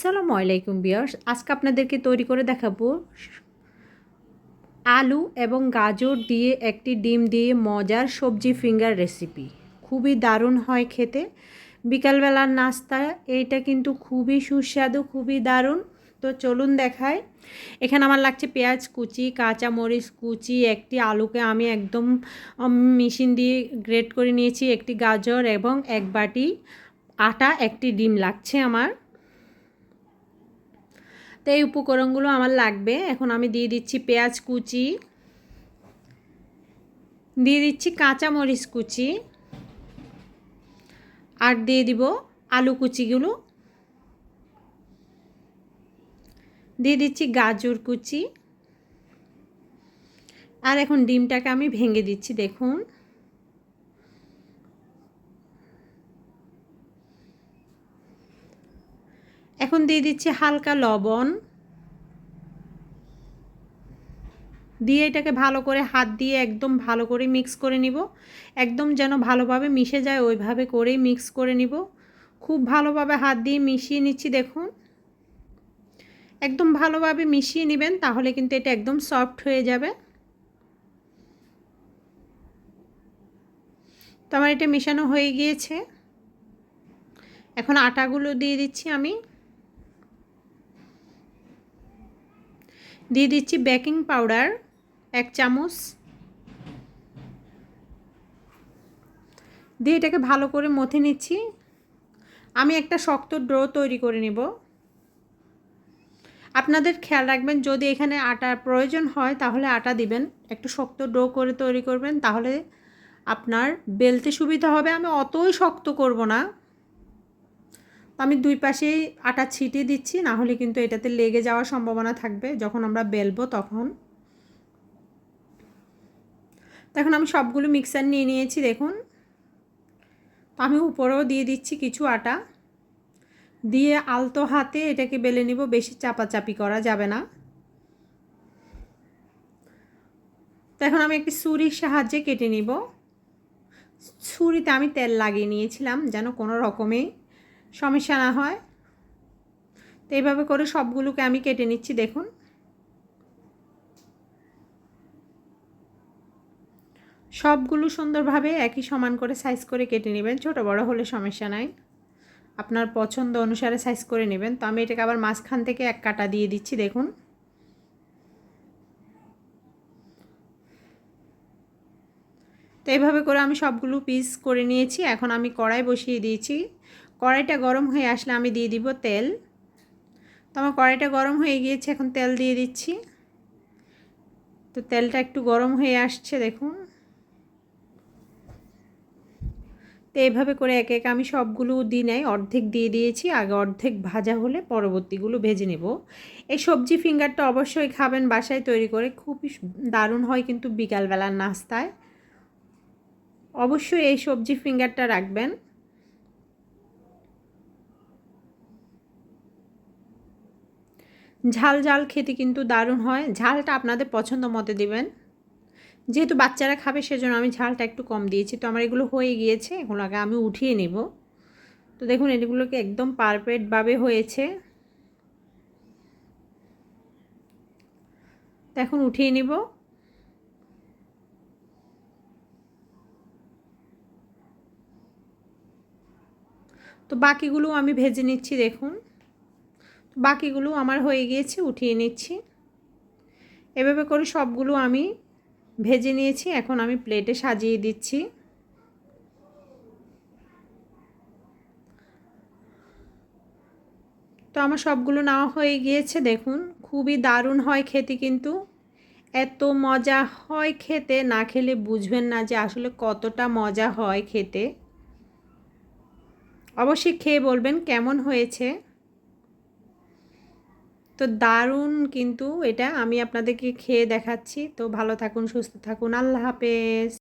আসসালামু আলাইকুম বিয়ার্স আজকে আপনাদেরকে তৈরি করে দেখাবো আলু এবং গাজর দিয়ে একটি ডিম দিয়ে মজার সবজি ফিঙ্গার রেসিপি। খুবই দারুণ হয় খেতে। বিকালবেলার নাস্তা, এইটা কিন্তু খুবই সুস্বাদু, খুবই দারুণ। তো চলুন দেখায় এখানে আমার লাগছে পেঁয়াজ কুচি কাঁচা মরিচ কুচি, একটি আলুকে আমি একদম মেশিন দিয়ে গ্রেট করে নিয়েছি, একটি গাজর এবং এক বাটি আটা, একটি ডিম লাগছে আমার। তো এই উপকরণগুলো আমার লাগবে। এখন আমি দিয়ে দিচ্ছি পেঁয়াজ কুচি। দিয়ে দিচ্ছি কাঁচা মরিচ কুচি। আর দিয়ে দিব আলু কুচিগুলো। দিয়ে দিচ্ছি গাজর কুচি। আর এখন ডিমটাকে আমি ভেঙে দিচ্ছি, দেখুন। এখন দিয়ে দিচ্ছি হালকা লবণ। দিয়ে এটাকে ভালো করে হাত দিয়ে একদম ভালো করে মিক্স করে নিব। একদম যেন ভালোভাবে মিশে যায় ওইভাবে করেই মিক্স করে নিব। খুব ভালোভাবে হাত দিয়ে মিশিয়ে নিচ্ছি দেখুন। একদম ভালোভাবে মিশিয়ে নেবেন তাহলে কিন্তু এটা একদম সফট হয়ে যাবে। তো আমার এটা মেশানো হয়ে গিয়েছে। এখন আটাগুলো দিয়ে দিচ্ছি আমি। দিয়ে দিচ্ছি বেকিং পাউডার, এক চামচ। দিয়ে এটাকে ভালো করে মথে নিচ্ছি। আমি একটা শক্ত ড্রো তৈরি করে নেব। আপনাদের খেয়াল রাখবেন, যদি এখানে আটার প্রয়োজন হয়, তাহলে আটা দিবেন। একটু শক্ত ডো করে তৈরি করবেন, তাহলে আপনার বেলতে সুবিধা হবে। আমি অতই শক্ত করব না। আমি দুই পাশেই আটা ছিটিয়ে দিচ্ছি, না হলে কিন্তু এটাতে লেগে যাওয়ার সম্ভাবনা থাকবে। যখন আমরা বেলবো তখন। তখন আমি সবগুলো মিক্সার নিয়ে নিয়েছি, দেখুন। তো আমি উপরেও দিয়ে দিচ্ছি কিছু আটা। দিয়ে আলতো হাতে এটাকে বেলে নিব, বেশি চাপাচাপি করা যাবে না। এখন আমি একটি ছুরির সাহায্যে কেটে নিব। ছুরিতে আমি তেল লাগিয়ে নিয়েছিলাম, যেন কোনো রকমেই সমস্যা না হয়। তো এইভাবে করে সবগুলোকে আমি কেটে নিচ্ছি, দেখুন। সবগুলো সুন্দরভাবে একই সমান করে সাইজ করে কেটে নেবেন, ছোট বড় হলে সমস্যা নাই। আপনার পছন্দ অনুসারে সাইজ করে নেবেন। তো আমি এটাকে আবার মাঝখান থেকে এক কাটা দিয়ে দিচ্ছি, দেখুন। তো এইভাবে করে আমি সবগুলো পিস করে নিয়েছি। এখন আমি কড়াই বসিয়ে দিয়েছি। কড়াইটা গরম হয়ে আসলে আমি দিয়ে দিব তেল। তো আমার কড়াইটা গরম হয়ে গিয়েছে, এখন তেল দিয়ে দিচ্ছি। তো তেলটা একটু গরম হয়ে আসছে, দেখুন। তো এইভাবে করে একে এক আমি সবগুলো দিই নাই, অর্ধেক দিয়ে দিয়েছি। আগে অর্ধেক ভাজা হলে পরবর্তীগুলো ভেজে নেব। এই সবজি ফিঙ্গারটা অবশ্যই খাবেন বাসায় তৈরি করে, খুবই দারুণ হয় কিন্তু বিকালবেলার নাস্তায়। অবশ্যই এই সবজি ফিঙ্গারটা রাখবেন। ঝাল ঝাল খেতে কিন্তু দারুণ হয়। ঝালটা আপনাদের পছন্দ মতো দেবেন। যেহেতু বাচ্চারা খাবে, সেজন্য আমি ঝালটা একটু কম দিয়েছি। তো আমার এগুলো হয়ে গিয়েছে এগুলোকে আমি উঠিয়ে নেব। তো দেখুন, এগুলোকে একদম পারফেক্টভাবে হয়েছে। এখন উঠিয়ে নিব। তো বাকিগুলো আমি ভেজে নিচ্ছি, দেখুন। বাকিগুলো আমার হয়ে গিয়েছে, উঠিয়ে নিচ্ছি। এভাবে করে সবগুলো আমি ভেজে নিয়েছি, এখন আমি প্লেটে সাজিয়ে দিচ্ছি। তো আমার সবগুলো নেওয়া হয়ে গিয়েছে, দেখুন, খুবই দারুণ হয় খেতে কিন্তু। এত মজা হয় খেতে, না খেলে বুঝবেন না যে আসলে কতটা মজা হয় খেতে। অবশ্যই খেয়ে বলবেন কেমন হয়েছে। তো দারুণ কিন্তু এটা। আমি আপনাদেরকে খেয়ে দেখাচ্ছি। তো ভালো থাকুন, সুস্থ থাকুন। আল্লাহ হাফেজ।